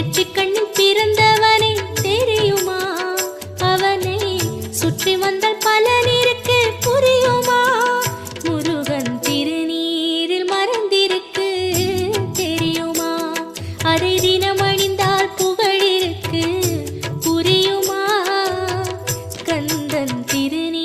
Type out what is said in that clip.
நெற்றிக் கண்ணில் பிறந்தவனே தெரியுமா? அவனை சுற்றி வந்தால் பலனிருக்கு புரியுமா? முருகன் திருநீரில் மறந்திருக்கு தெரியுமா? அதை தினம் அணிந்தால் புகழிருக்கு புரியுமா? கந்தன் திருநீர்